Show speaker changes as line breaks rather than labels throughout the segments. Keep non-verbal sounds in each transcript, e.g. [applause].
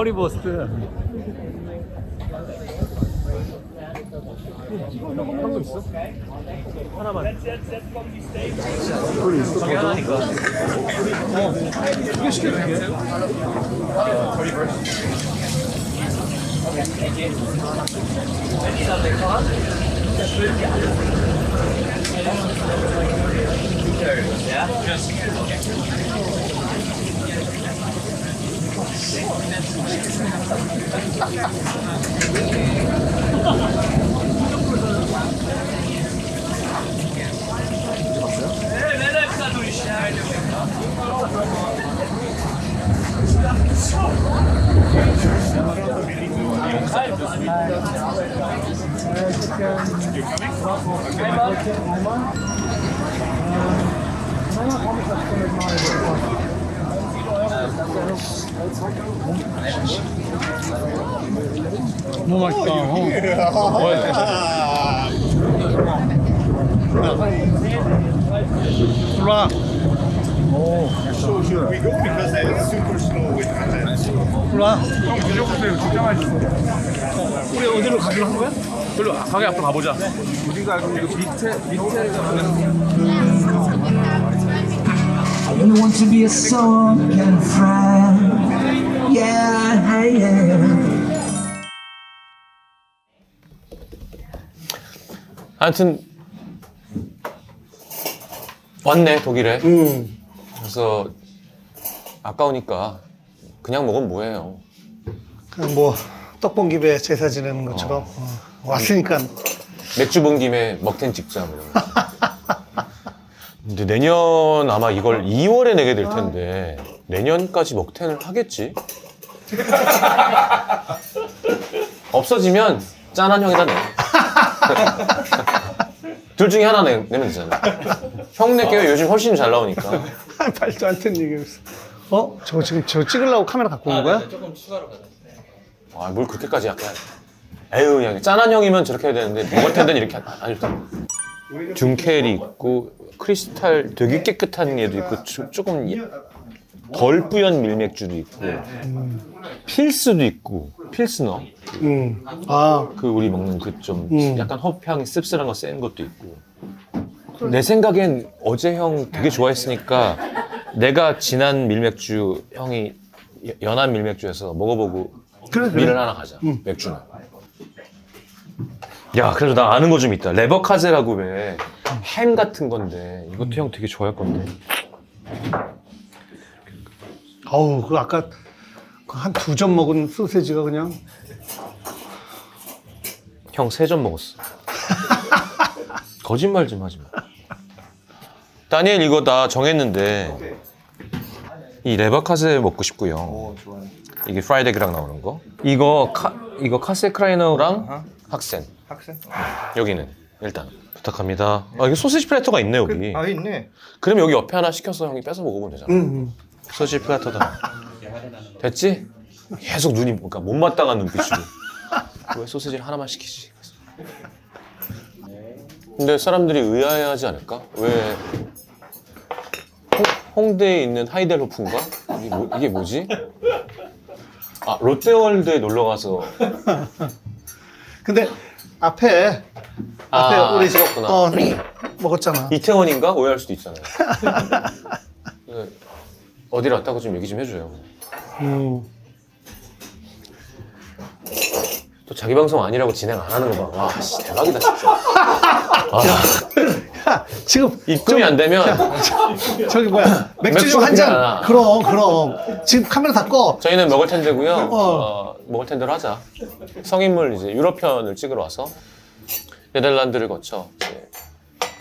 커리버스트. 형도 있어? 하나만. 저기 하나니까.
두개 시켜 줄게. 너무 맛있다. 어.
content.
일로와.
형 드셔보세요. 진짜 맛있어.
우리 어디로 가기로 한 거야?
별로 가게 앞으로 가보자.
우리가 밑에 밑에
I only want to be a song and a friend. Yeah, yeah.
하여튼 왔네 독일에. 그래서 아까우니까 그냥 먹으면 뭐해요.
그냥 뭐 떡볶이배 제사 지내는 것처럼 어, 왔으니까
맥주 본 김에 먹텐 찍자. 뭐 이런 거. 근데 내년 아마 이걸 2월에 내게 될 텐데 내년까지 먹텐을 하겠지? [laughs] 없어지면 짠한 형이다 내. [laughs] 둘 중에 하나 내, 내면 되잖아. 형 내게 요즘 훨씬 잘 나오니까.
말도 안 되는 얘기였어. 어? 저거 지금 저 찍으려고 카메라 갖고 온 거야?
아, 뭘 그렇게까지 약간. 에휴, 그냥 짠한 형이면 저렇게 해야 되는데, 먹을 텐데 이렇게 안, 안 좋다. 둔켈이 있고, 크리스탈 되게 깨끗한 얘도 있고, 조- 조금 예- 덜 뿌연 밀맥주도 있고, 필스도 있고, 필스너.
응. 아,
그 우리 먹는 그 좀
음.
약간 허브향이 씁쓸한 거 센 것도 있고. 내 생각엔 어제 형 되게 좋아했으니까 내가 진한 밀맥주 형이 여- 연한 밀맥주에서 먹어보고
그래, 그래.
밀을 하나 가자. 맥주는. 야, 그래도 나 아는 거 좀 있다. 레버카제라고 왜 햄 같은 건데 이것도 형 되게 좋아할 건데.
아우, 그 아까 한 두 점 먹은 소세지가 그냥
형 세 점 먹었어. [laughs] 거짓말 좀 하지 마. 다니엘 이거 다 정했는데 이 레버카세 먹고 싶고요. 이게 프라이데그랑 나오는 거. 이거 카 이거 카세 크라이너랑 학센.
학생?
여기는 일단 부탁합니다. 아 이게 소시지 플래터가 있네 여기.
아 있네.
그럼 여기 옆에 하나 시켜서 형이 뺏어 먹으면 되잖아.
응,
소시지 플래터다. 됐지? 계속 눈이 뭔가 못마땅한 눈빛으로. 왜 소시지를 하나만 시키지? 근데 사람들이 의아해하지 않을까? 왜 홍, 홍대에 있는 하이델호프인가? 이게, 뭐, 이게 뭐지? 아 롯데월드에 놀러 가서
근데 앞에 앞에
아,
우리
찍었구나.
어, 먹었잖아.
이태원인가 오해할 수도 있잖아요. [laughs] 그래서 어디를 왔다고 좀 얘기 좀 해줘요.
음.
또 자기 방송 아니라고 진행 안 하는 거 봐. 와, 씨, 대박이다, 진짜. [laughs] 아,
야, 지금
입금이 안 되면
저기 뭐야 맥주
맥주
좀 한 잔.
하나.
그럼 그럼 지금 카메라 다 꺼.
저희는 먹을 텐데고요.
어.
어, 먹을 텐데로 하자. 성인물 이제 유럽편을 찍으러 와서 네덜란드를 거쳐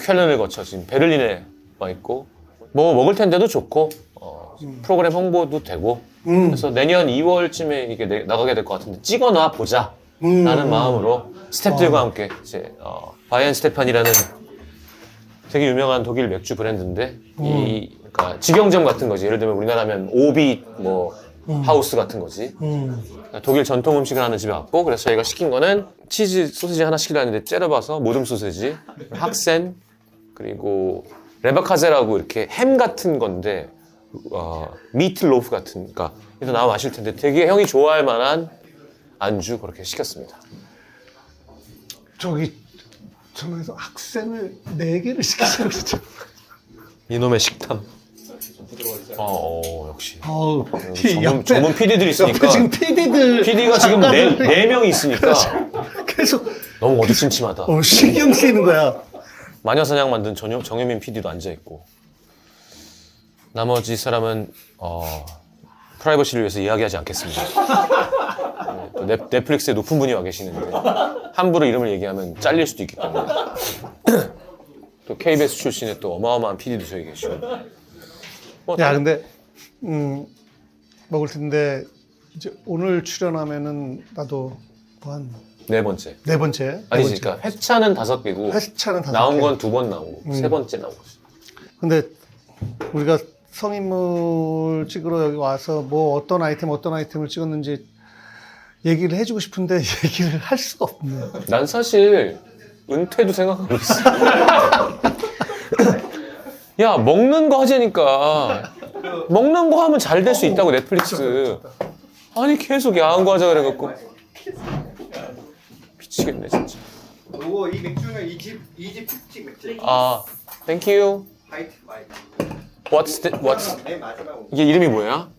쾰른을 거쳐 지금 베를린에 와 있고 뭐 먹을 텐데도 좋고 어, 프로그램 홍보도 되고.
음.
그래서 내년 2월쯤에 이게 내- 나가게 될 것 같은데 찍어놔 보자.
음.
라는 마음으로 스탭들과 함께 이제 어, 바이엔 스테판이라는 되게 유명한 독일 맥주 브랜드인데 이 그러니까 직영점 같은 거지. 예를 들면 우리나라면 오비 뭐 하우스 같은 거지
음.
그러니까 독일 전통 음식을 하는 집에 왔고 그래서 저희가 시킨 거는 치즈 소시지 하나 시키려 했는데 째려봐서 모듬 소시지 학센 그리고 레바카제라고 이렇게 햄 같은 건데 어, 미트 로프 같은 그러니까 이거 나와 마실 텐데 되게 형이 좋아할 만한 안주 그렇게 시켰습니다.
저기 전화해서 학생을 네 개를 시키자고 그랬죠.
이놈의 식탐. 어, 어 역시.
어우,
전문, 전문 PD들이 있으니까
옆에 지금 PD들
PD가 지금 네, 네 명이 있으니까
계속
너무 어두침침하다.
어, 신경 쓰이는 거야.
마녀사냥 만든 정유, 정유민 PD도 앉아 있고 나머지 사람은 어, 프라이버시를 위해서 이야기하지 않겠습니다. 네, 또 넷, 넷플릭스에 높은 분이 와 계시는데 함부로 이름을 얘기하면 잘릴 수도 있기 때문에 [clears throat] 또 KBS 출신의 또 어마어마한 PD도 저기 계시고 뭐
야, 근데 음, 먹을 텐데 이제 오늘 출연하면은 나도 뭐 한
네 번째
네 번째. 네
아니지
번째.
그러니까 회차는 다섯 개고
회차는 다섯
나온
개. 음.
건두 번 나오고 세 번째 나오고 있어.
근데 우리가 성인물 찍으러 여기 와서 뭐 어떤 아이템 어떤 아이템을 찍었는지 얘기를 해주고 싶은데 [laughs] 얘기를 할 수가 없네.
난 사실 은퇴도 생각하고 있어. [laughs] 야 먹는 거 하자니까 먹는 거 하면 잘 될 수 있다고 넷플릭스. 아니 계속 야한 거 하자 그래갖고 미치겠네 진짜.
요거 이 맥주는 이집 이집 특집 맥주.
아, you.
화이트 화이트.
What's the, what's
맨 마지막
이게 이름이 뭐야?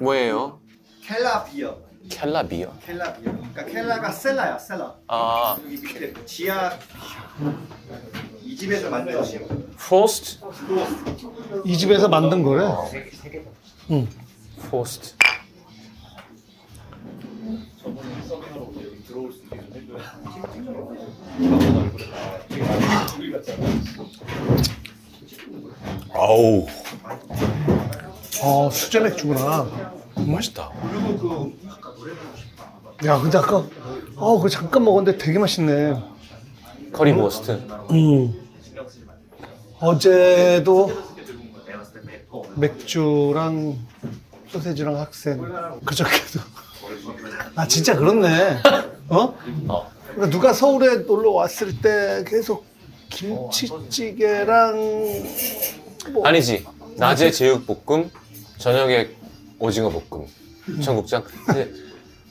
뭐예요?
켈라 비어.
켈라 비어.
켈라 비어. 그러니까 켈라가 셀라야 셀라.
아,
여기 밑에 지하 이 집에서 만들어진
프로스트?
이 집에서 만든 거래.
프로스트. 아우
어 수제 맥주구나.
맛있다.
야 근데 아까 어 그거 잠깐 먹었는데 되게 맛있네.
커리 버스트.
음. 어제도 맥주랑 소세지랑 학생 그저께도 아 진짜 그렇네 어?
어.
그러니까 누가 서울에 놀러 왔을 때 계속 김치찌개랑 뭐
아니지. 낮에 제육볶음, 저녁에 오징어 볶음, 청국장. 근데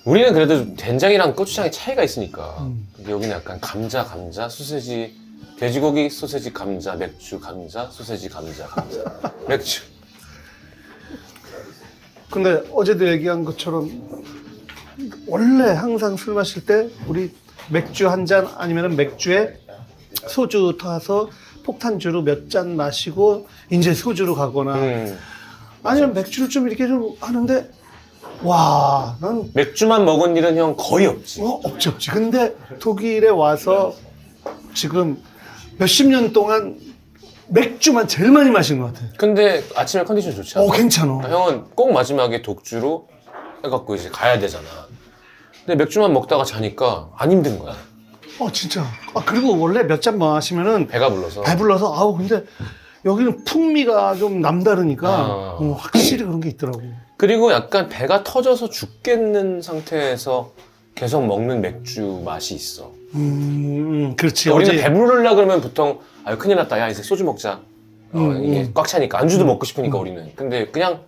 우리는 그래도 된장이랑 고추장의 차이가 있으니까. 근데 여기는 약간 감자, 감자, 소세지, 돼지고기, 소세지, 감자, 맥주, 감자, 소세지, 감자, 감자, 맥주.
근데 어제도 얘기한 것처럼 원래 항상 술 마실 때 우리 맥주 한 잔 아니면 맥주에 소주 타서 폭탄주로 몇 잔 마시고 이제 소주로 가거나
음,
아니면 맥주를 좀 이렇게 좀 하는데 와, 난
맥주만 먹은 일은 형 거의 없지.
어, 없지 없지. 근데 독일에 와서 지금 몇십 년 동안 맥주만 제일 많이 마신 것 같아.
근데 아침에 컨디션 좋지 않아?
어, 괜찮아.
그러니까 형은 꼭 마지막에 독주로 해갖고 이제 가야 되잖아. 근데 맥주만 먹다가 자니까 안 힘든 거야.
어, 진짜. 아, 그리고 원래 몇 잔 마시면은
배가 불러서.
배불러서 아우 근데 여기는 풍미가 좀 남다르니까
아.
어, 확실히 그런 게 있더라고.
그리고 약간 배가 터져서 죽겠는 상태에서 계속 먹는 맥주 맛이 있어.
음, 그렇지.
우리는
어제
배부르려 그러면 보통 아유 큰일 났다. 야 이제 소주 먹자. 어,
음,
이게
음.
꽉 차니까 안주도 먹고 싶으니까 우리는. 근데 그냥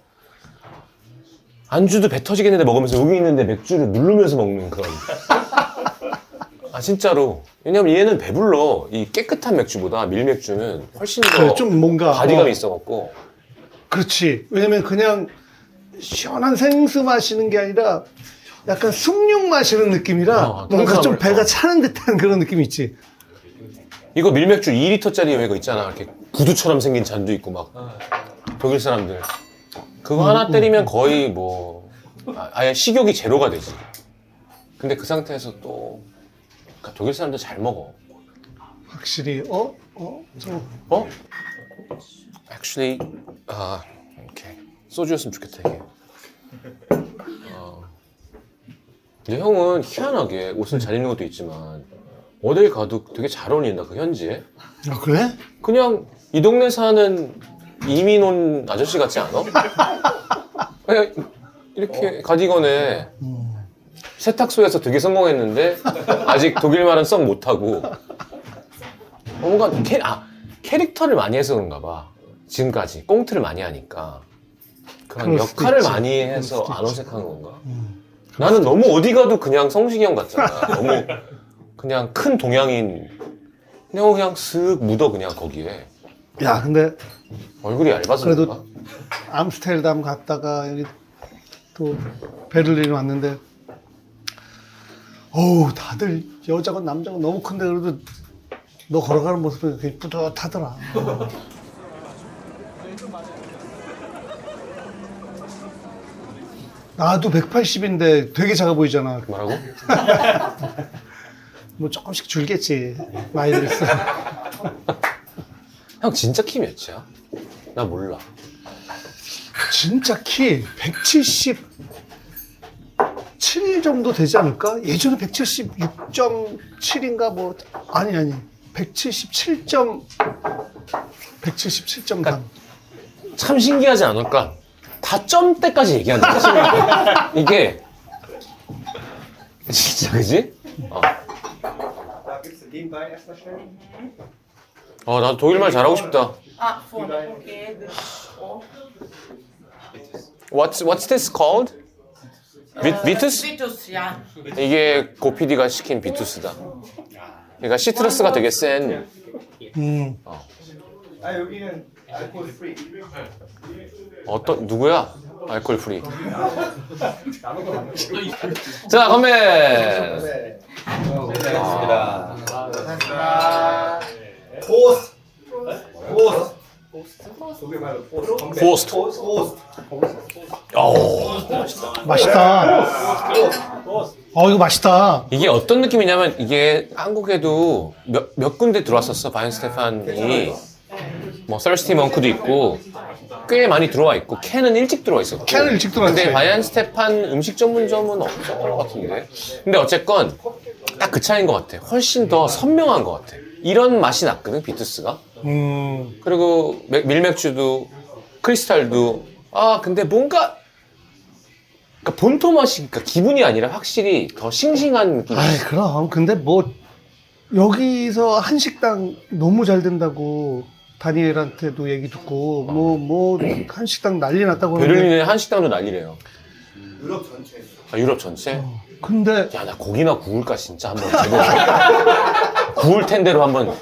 안주도 배 터지겠는데 먹으면서 여기 있는데 맥주를 누르면서 먹는 그런. [laughs] 아 진짜로. 왜냐면 얘는 배불러. 이 깨끗한 맥주보다 밀맥주는 훨씬 더
그래, 좀 뭔가
바디감이
어,
있어갖고.
그렇지. 왜냐면 그냥 시원한 생수 마시는 게 아니라 약간 숭늉 마시는 느낌이라
어,
뭔가 좀. 배가
어.
차는 듯한 그런 느낌이 있지.
이거 밀맥주 2리터짜리 이거 있잖아. 이렇게 구두처럼 생긴 잔도 있고 막 독일 사람들 그거 하나 때리면 거의 뭐 아- 아예 식욕이 제로가 되지. 근데 그 상태에서 또 그러니까 독일 사람들 잘 먹어.
확실히 어? 어? 저
어? Actually, 아 오케이 소주였으면 좋겠다 이게. 어. 근데 형은 희한하게 옷을 잘 입는 것도 있지만 어딜 가도 되게 잘 어울린다 그 현지에.
아, 그래?
그냥 이 동네 사는 이민 온 아저씨 같지 않아? 그냥 이렇게 가디건에 세탁소에서 되게 성공했는데 아직 독일 말은 썩 못하고 뭔가 캐, 아 캐릭터를 많이 해서 그런가 봐. 지금까지 꽁트를 많이 하니까 그런
그럴 수도
역할을
있지.
많이
그럴
해서
수도
안
있지.
어색한 건가? 나는 너무 어디 가도 그냥 성식이 형 같잖아. [laughs] 너무 그냥 큰 동양인. 그냥 그냥 슥 묻어 그냥 거기에
야 근데
얼굴이 얇아서
그래도
그런가?
암스테르담 갔다가 여기 또 베를린 왔는데 어우 다들 여자건 남자건 너무 큰데 그래도 너 걸어가는 모습이 되게 뿌듯하더라 나도 180인데 되게 작아 보이잖아
뭐라고? [laughs]
뭐 조금씩 줄겠지 나이 들었어 [laughs]
형 진짜 키 몇이야? 나 몰라.
진짜 키 177 정도 되지 않을까? 예전에 176.7인가 뭐 아니 아니 177. 177.3
참 신기하지 않을까? 다 점대까지 얘기한다. 이게 진짜 그지? 어.
Da gibt's nebenbei erstmal schnell.
어, 나도 독일말 잘하고 싶다.
Ah, vorne, okay. Oh.
What's What's this called? 비, 비투스?
Vitus, ja.
이게 고피디가 시킨 비투스다. 그러니까 시트러스가 되게 센.
음.
아 여기는 알코올 프리.
어떤 누구야? 알코올 프리. [laughs] 자, 건배.
네. 고생하셨습니다. 포스트. 포스트. 독일 말로 포스트.
포스트.
포스트.
맛있다 어 이거 맛있다
이게 어떤 느낌이냐면 이게 한국에도 몇, 몇 군데 들어왔었어 바이언 스테판이 뭐 서스티 멍크도 있고 꽤 많이 들어와 있고 캔은 일찍 들어와 있었고
캔은 일찍 들어왔지.
근데 바이언 스테판 음식 전문점은 없었던 것 같은데. 근데 어쨌건 딱 그 차이인 것 같아. 훨씬 더 선명한 것 같아. 이런 맛이 났거든 비투스가.
음.
그리고 맥- 밀맥주도 크리스탈도. 아 근데 뭔가 그러니까 본토 맛이 그러니까 기분이 아니라 확실히 더 싱싱한 느낌이
아이 그럼. 근데 뭐 여기서 한식당 너무 잘 된다고 다니엘한테도 얘기 듣고 뭐뭐 한식당 난리 났다고 하는데
베를린에 한식당도 난리래요.
유럽 전체.
아, 유럽 전체?
근데
야, 나 고기나 구울까, 진짜 한번 제대로. 구울 텐데로 한번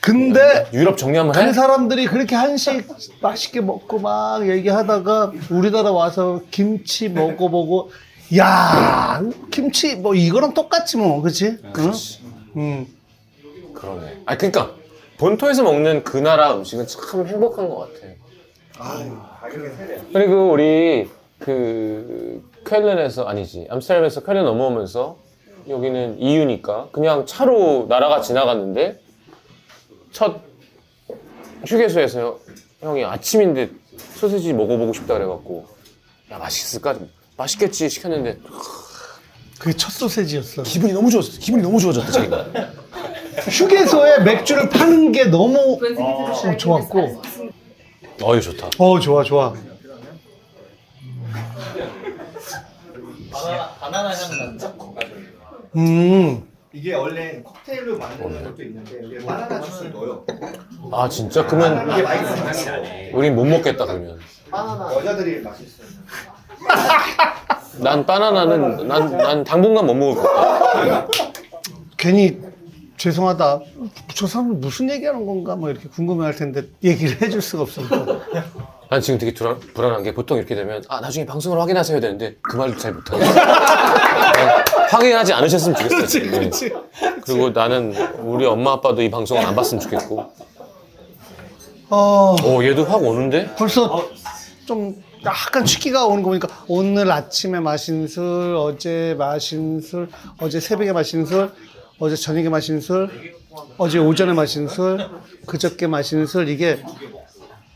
근데
유럽 정리 한번 해?
그 사람들이 그렇게 한식 맛있게 먹고 막 얘기하다가 우리나라 와서 김치 먹어보고 야 김치 뭐 이거랑 똑같지 뭐 그치? 응? 응.
그러네. 아, 그니까, 본토에서 먹는 그 나라 음식은 참 행복한 것 같아. 그리고 우리 그 쾰른에서 아니지 암스테르담에서 쾰른 넘어오면서 여기는 EU니까 그냥 차로 나라가 지나갔는데 첫 휴게소에서 형이 아침인데 소세지 먹어보고 싶다 그래갖고 야 맛있을까? 맛있겠지 시켰는데
그게 첫 소세지였어.
기분이 너무 좋았어. 기분이 너무 좋아졌다 자기가
휴게소에 맥주를 파는 게 너무 어,
beschreiben,
좋았고.
어이 좋다
어 좋아 좋아
바나나 바나나 향 난다.
음
이게 원래 칵테일로 만드는 것도 있는데 여기 바나나 주스를 넣어요.
아 진짜 그러면
이게 맛있어요.
우린 못 먹겠다 그러면
여자들이 맛있어요.
난 바나나는 난, 난 당분간 못 먹을 것 같아
괜히 죄송하다. 저 사람 무슨 얘기하는 건가? 뭐 이렇게 궁금해할 텐데 얘기를 해줄 수가 없어
난 지금 되게 불안, 불안한 게 보통 이렇게 되면 아 나중에 방송을 확인하셔야 되는데 그 말도 잘 못하겠어. 그냥 확인하지 않으셨으면 좋겠어요 지금. 그리고 나는 우리 엄마 아빠도 이 방송을 안 봤으면 좋겠고.
어.
어 얘도 확 오는데?
벌써 좀 약간 취기가 오는 거 보니까 오늘 아침에 마신 술, 어제 마신 술, 어제 새벽에 마신 술, 어제 저녁에 마신 술, 어제 오전에 마신 술, 그저께 마신 술 이게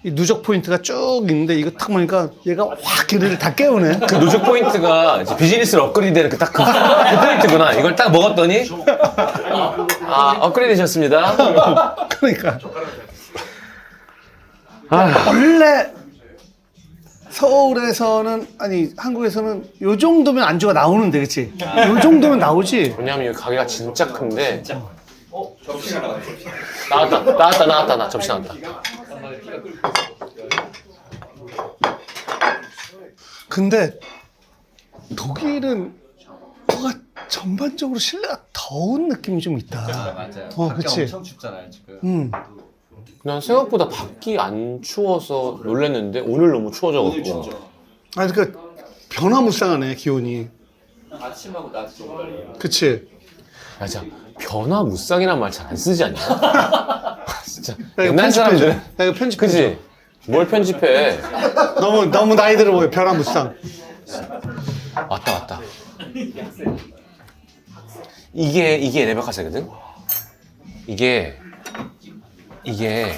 이 누적 포인트가 쭉 있는데 이거 딱 보니까 얘가 확 걔네를 다 깨우네.
그 누적 포인트가 이제 비즈니스로 업그레이드 되는 그딱 그, 그 포인트구나. 이걸 딱 먹었더니 아 업그레이드 되셨습니다. [laughs]
그러니까. 원래 서울에서는 아니 한국에서는 요 정도면 안주가 나오는데 그치? 요 정도면 나오지.
왜냐면 여기 가게가 진짜 큰데 나왔다 나왔다 나왔다 나 접시 나왔다
근데 독일은 뭐가 전반적으로 실내가 더운 느낌이 좀 있다.
맞아요.
어,
밖에
그치.
엄청 춥잖아요 지금.
음.
난 생각보다 밖이 안 추워서 놀랬는데 오늘 너무 추워져갖고
아니 그러니까 변화무쌍하네 기온이.
아침하고 낮 좀.
그치?
맞아 변화무쌍이란 말 잘 안 쓰지 않냐? [laughs] 진짜
야, 이거
옛날
편집해줘.
사람들은
야, 이거 편집해줘.
그지? 뭘 편집해
너무 너무 나이 들어 보여 변화무쌍.
왔다 왔다 이게 이게 레베카세거든? 이게 이게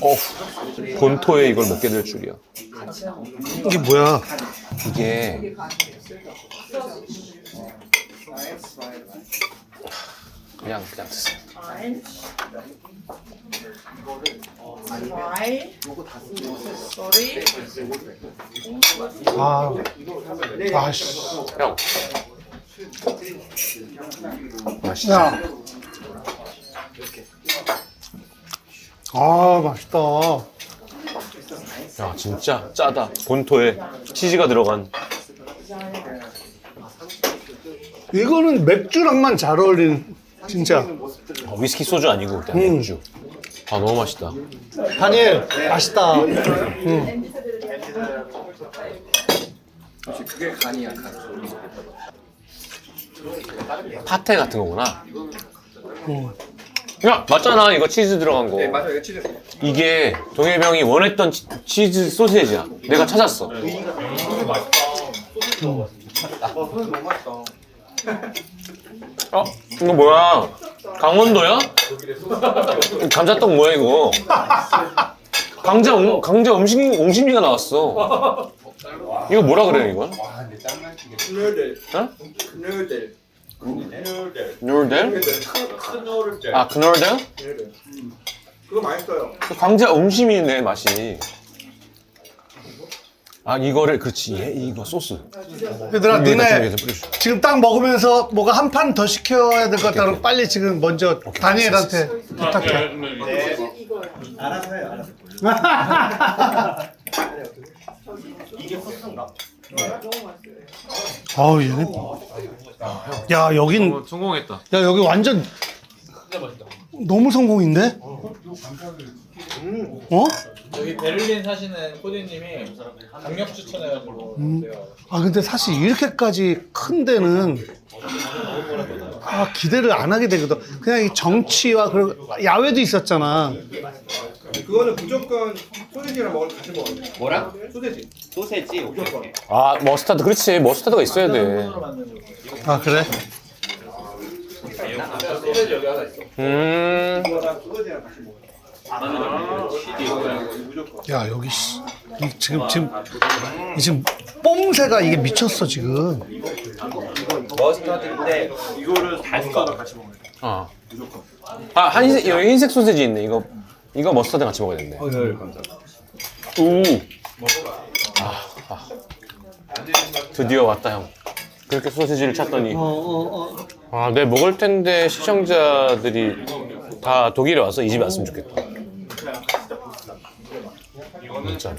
어 본토에 이걸 먹게 될 줄이야
이게 뭐야?
이게 그냥 그냥 드세요.
아, 아씨.
형
야. 아 맛있다.
야 진짜 짜다 본토에 치즈가 들어간
이거는 맥주랑만 잘 어울리는 진짜.
어, 위스키 소주 아니고 그냥
음.
맥주 아 너무 맛있다
다니엘 맛있다. 응.
그게 간이야 간.
파테 같은 거구나 야 맞잖아 이거 치즈 들어간 거
네 맞아요 이거 치즈.
이게 동해병이 원했던 치, 치즈 소세지야 내가 찾았어 어? 이거 뭐야 강원도야? 감자떡 뭐야 이거 강자 음, 강자 음식 옹심이가 나왔어 이거 뭐라 그래 이건?
크누들.
어?
크누들. 크누들.
누르델?
크누들.
아 그노르델?
그거 맛있어요.
강자 음심이네 맛이 아 이거를 그렇지 얘 이거 소스
얘들아 니네. 지금 딱 먹으면서 뭐가 한 판 더 시켜야 될 것 같다 그럼 빨리 지금 먼저 다니엘한테 부탁해.
알아서 해요. 알아서.
아우 얘네. 야 여긴
어, 성공했다
야 여기 완전 너무 성공인데? 어?
여기 베를린 사시는 코디님이 강력 추천해가지고 내가
아 근데 사실 이렇게까지 큰 데는 아 기대를 안 하게 되거든. 그냥 이 정치와 그리고 야외도 있었잖아.
그거는 무조건 소세지랑 먹을 같이 먹어요. 뭐라? 소세지.
소세지.
무조건.
아 머스타드 그렇지 머스타드가 있어야 돼
아 그래?
소세지 여기 하나 있어.
음,
그거랑 소세지랑 같이 먹어요. 무조건.
야 여기 씨, 이 지금 지금 이 지금 뽐새가 이게 미쳤어 지금.
머스타드인데 이거를 달걀랑 같이 먹어요.
어. 아, 한 흰색, 여기 흰색 소세지 있네. 이거, 이거 머스타드 같이 먹어야 되네.
어, 네, 감사합니다.
우. 아, 아. 드디어 왔다, 형. 그렇게 소세지를 찾더니. 아, 내 먹을 텐데 시청자들이 다 독일에 와서 이 집에 왔으면 좋겠다. 진짜.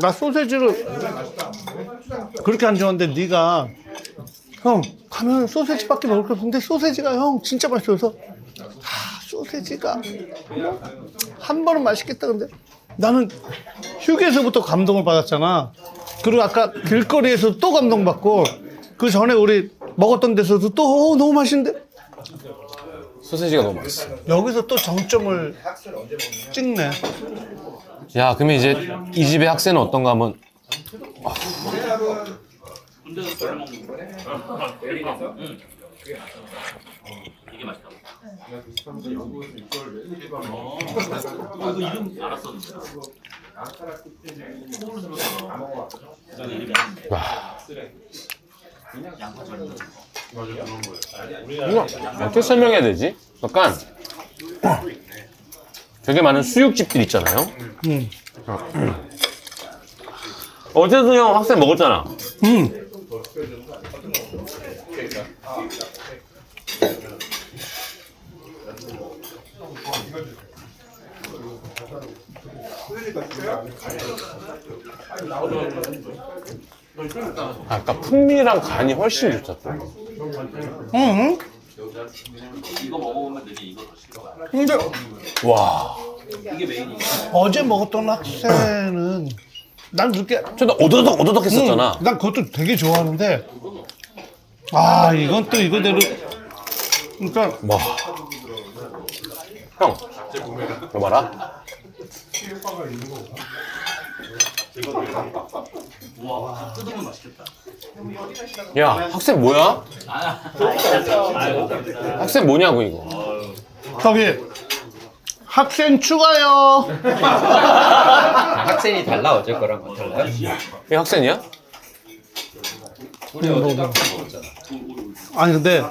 나 소세지를 그렇게 안 좋아하는데 네가 형 가면 소세지밖에 먹을 게 없는데 소세지가 형 진짜 맛있어서 아 소세지가 뭐, 한 번은 맛있겠다 근데? 나는 휴게소부터 감동을 받았잖아. 그리고 아까 길거리에서 또 감동받고 그 전에 우리 먹었던 데서도 또 어, 너무 맛있는데?
소세지가 너무 맛있어.
여기서 또 정점을 찍네.
야, 그러면 이제 이 집의 학생은 어떤가 어떻게 설명해야 되지? 약간 되게 많은 수육집들 있잖아요.
음.
어제도 형 학생 먹었잖아.
음.
아까 풍미랑 간이 훨씬 좋다.
응. 근데
와.
어제 먹었던 학생은 난 그렇게
저도 오도독 오도독 했었잖아.
응, 난 그것도 되게 좋아하는데 아 이건 또 이거대로 그러니까
와. 형. 이거 봐라. 야, 학생 뭐야? 학생 뭐냐고 이거.
저기 학생 추가요. [laughs]
학생이 달라 어제 거랑 뭐 달라요?
이 학생이야?
아니 근데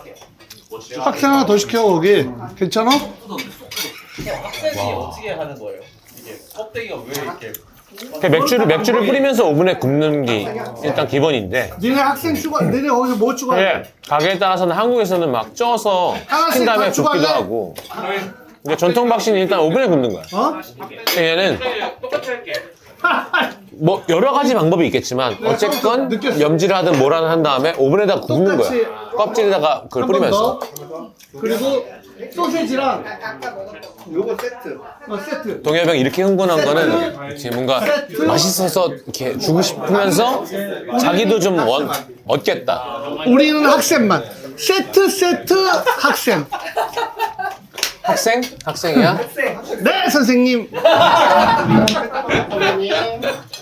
학생 하나 더 시켜 거기 괜찮아?
학생이 어떻게 하는 거예요? 껍데기가 왜 이렇게
그 맥주를 맥주를 뿌리면서 오븐에 굽는 게 일단 기본인데.
니네 학생 추가 니네 거기서 뭐 추가해?
네, 가게에 따라서는 한국에서는 막 쪄서
하나씩
식힌 다음에
다
굽기도? 하고. 근데 전통 박씨는 일단 오븐에 굽는 거야.
어?
얘는 뭐 여러 가지 방법이 있겠지만 어쨌건
느꼈어.
염지를 하든 뭐라든 한 다음에 오븐에다 굽는
똑같이
거야. 껍질에다가 그걸
한 번
뿌리면서.
더. 그리고 소세지랑
요거 세트.
어, 세트.
동엽이 이렇게 흥분한 거는 이제 뭔가 맛있어서 이렇게 주고 싶으면서 자기도 좀 원, 얻겠다.
우리는 학생만 세트 세트 학생.
학생? 학생이야?
네 선생님. [laughs]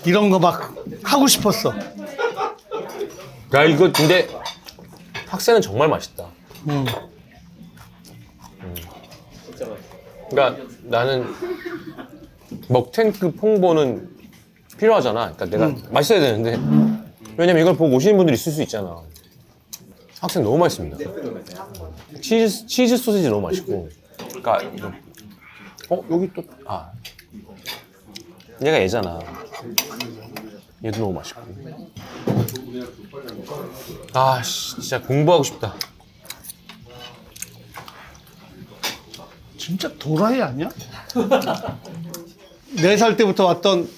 이런 거 막 하고 싶었어.
야 이거 근데 학생은 정말 맛있다.
음.
그러니까 나는 먹탱크 홍보는 필요하잖아. 그러니까 내가 맛있어야 되는데 왜냐면 이걸 보고 오시는 분들이 있을 수 있잖아. 학생 너무 맛있습니다. 치즈 치즈 소시지 너무 맛있고. 그러니까 이거- 어 여기 또 아. 얘가 얘잖아. 얘도 너무 맛있고. 아, 씨, 진짜 공부하고 싶다.
진짜 도라이 아니야? [laughs] 네 살 때부터 왔던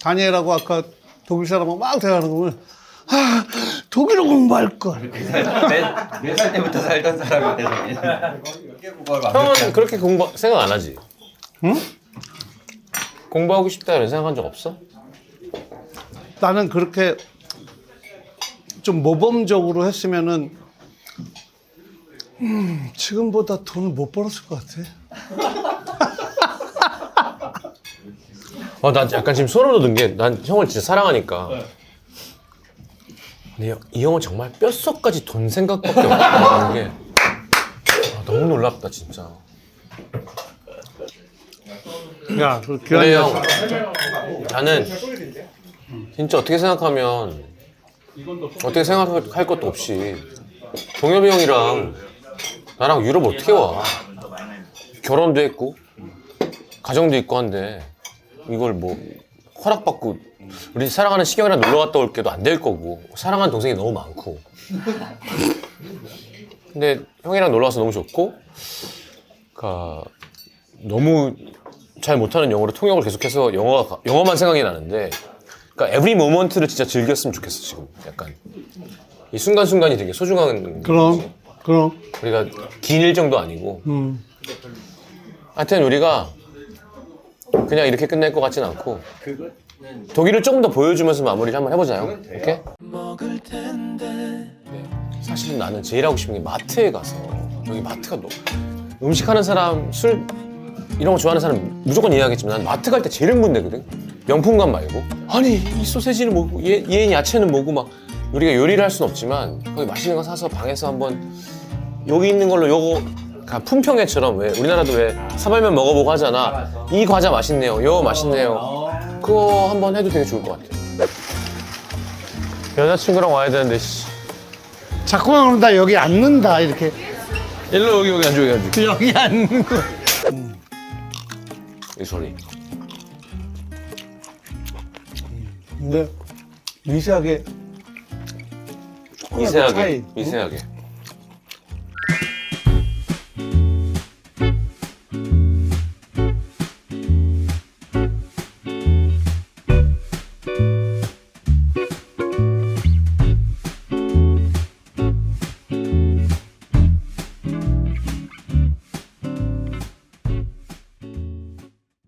다니엘하고 아까 독일 사람하고 막 대화하는 거 보면 아 독일어 공부할 걸. [laughs]
네살 때부터 살던 사람인데 외국어를
형은 그렇게 공부 생각 안 하지?
응?
공부하고 싶다 이런 생각한 적 없어?
나는 그렇게 좀 모범적으로 했으면은 음, 지금보다 돈을 못 벌었을 것 같아.
어, 난 약간 지금 소름 돋은 게 난 형을 진짜 사랑하니까. 근데 형, 이 형은 정말 뼛속까지 돈 생각밖에 없다는 게 아, 너무 놀랍다 진짜.
야, 그
근데 형, 나는 진짜 어떻게 생각하면 어떻게 생각할 것도 없이 동엽이 형이랑 나랑 유럽 어떻게 와? 결혼도 했고 가정도 있고 한데 이걸 뭐 허락받고 우리 사랑하는 시경이랑 놀러 갔다 올 게도 안 될 거고 사랑하는 동생이 너무 많고. 근데 형이랑 놀러 와서 너무 좋고 그러니까 너무 잘 못하는 영어로 통역을 계속해서 영어가 영어만 생각이 나는데 그러니까 에브리 모먼트를 진짜 즐겼으면 좋겠어 지금. 약간 이 순간순간이 되게 소중한
그럼, 그럼.
우리가 긴 일정도 아니고
음.
하여튼 우리가 그냥 이렇게 끝낼 것 같진 않고 독일을 조금 더 보여주면서 마무리를 한번 해보자요 오케이? 네. 사실은 나는 제일 하고 싶은 게 마트에 가서 여기 마트가 너 음식 하는 사람 술 이런 거 좋아하는 사람 무조건 이해하겠지만 난 마트 갈 때 제일 흥분되거든 명품관 말고 아니 이 소세지는 뭐고 얘, 얘 야채는 뭐고 막 우리가 요리를 할 수는 없지만 거기 맛있는 거 사서 방에서 한번 여기 있는 걸로 요거 그냥 품평회처럼 왜 우리나라도 왜 사발면 먹어보고 하잖아 이 과자 맛있네요 요 맛있네요 그거 한번 해도 되게 좋을 것 같아 여자친구랑 와야 되는데 씨
자꾸만 그러면 나 여기 앉는다, 이렇게.
일로 여기 여기 앉아 여기 앉아 [laughs]
여기 앉는 거.
이 소리
근데 미세하게.
미세하게
차이.
미세하게